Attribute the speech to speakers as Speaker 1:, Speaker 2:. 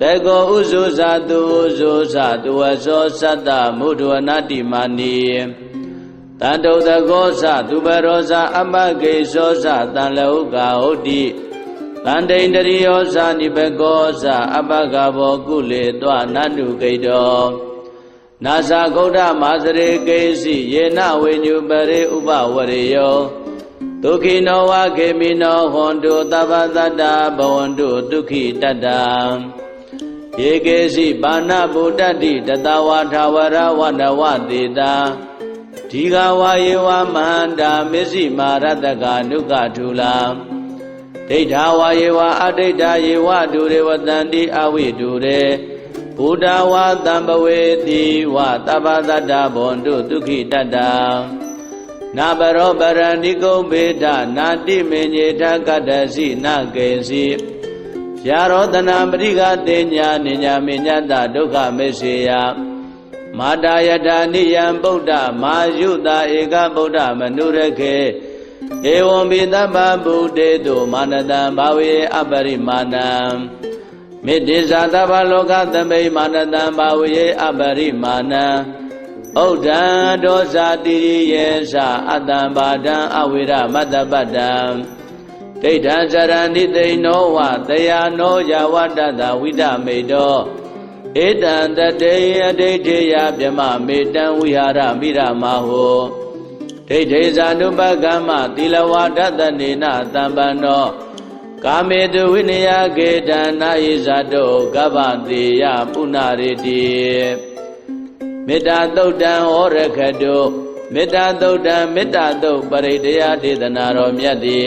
Speaker 1: တေကောဥဇုဇာတုဥဇုဇာတုဝသောသတ္တမုဒ္ဒဝနာတိမာနီတန္တုတကောသသူပရောဇာအပကေသောသတန်လဟုကာဟုတ်တိတန္တိန္တရိယောဇာနိဘကောဇာအပကဘောကုလေတောနန္တုကိတောနာဇာဂௌဒမာစရေကေစီယေနဝိညုပရိဥပဝရိယောဒုက္ခိနောဝခေမိနောဟွန်တုသဗ္ဗတတ္တဘဝန္တုဒုက္ခိတတ္တ ယေကေစီပါဏဗုဒ္ဓတိတတဝါထာဝရဝနဝတေတာဒီဃဝါယေဝမန္တာမစ္စည်းမာရတကနုကထူလာဒိဋ္ဌာဝါယေဝအဒိဋ္ဌာယေဝဒုရေဝတန္တိအဝိဒုရေဘုဒ္ဓဝါတံပဝေတိဝသဗ္ဗတတ္တဘွန်တုဒုက္ခိတတ္တနာဘရောပရဏိကုံဘေဒနာတိမေညေထကတ္တစီနကေစီ ယာရောတနာပရိကတေညာနိညာမေညတဒုက္ခမေစေယမာတာယထာနိယံဗုဒ္ဓမာယုတာဧကဗုဒ္ဓမနုရခေဧဝံပိသဗ္ဗဗုတေတုမာနတံဘာဝေအပရိမာဏံမေတ္တိဇာသဗ္ဗလောကသမိမာနတံဘာဝေအပရိမာဏံဩဒံဒောဇာတိရိယေသအတ္တံဘာဒံအဝိရမတ္တပတ္တံ ဒိဋ္ဌံဇရဏိသိနောဝတယာနောယဝတ္တတဝိဒမေတောဧတံတတေအဒိဋ္ဌေယဗြမမေတံဝိဟာရမိရမဟောဒိဋ္ဌေဇာနုပကမ္မသီလဝါဒတနေနတံပန္နောကာမေတုဝိနယကေတနာယိဇာတောကဗ္ဗတိယပုဏ္ဏရေတိမေတ္တာသုတ်တံဟောရခတုမေတ္တာသုတ်တံမေတ္တာသုတ်ပရိတယဒေသနာတော်မြတ်သည်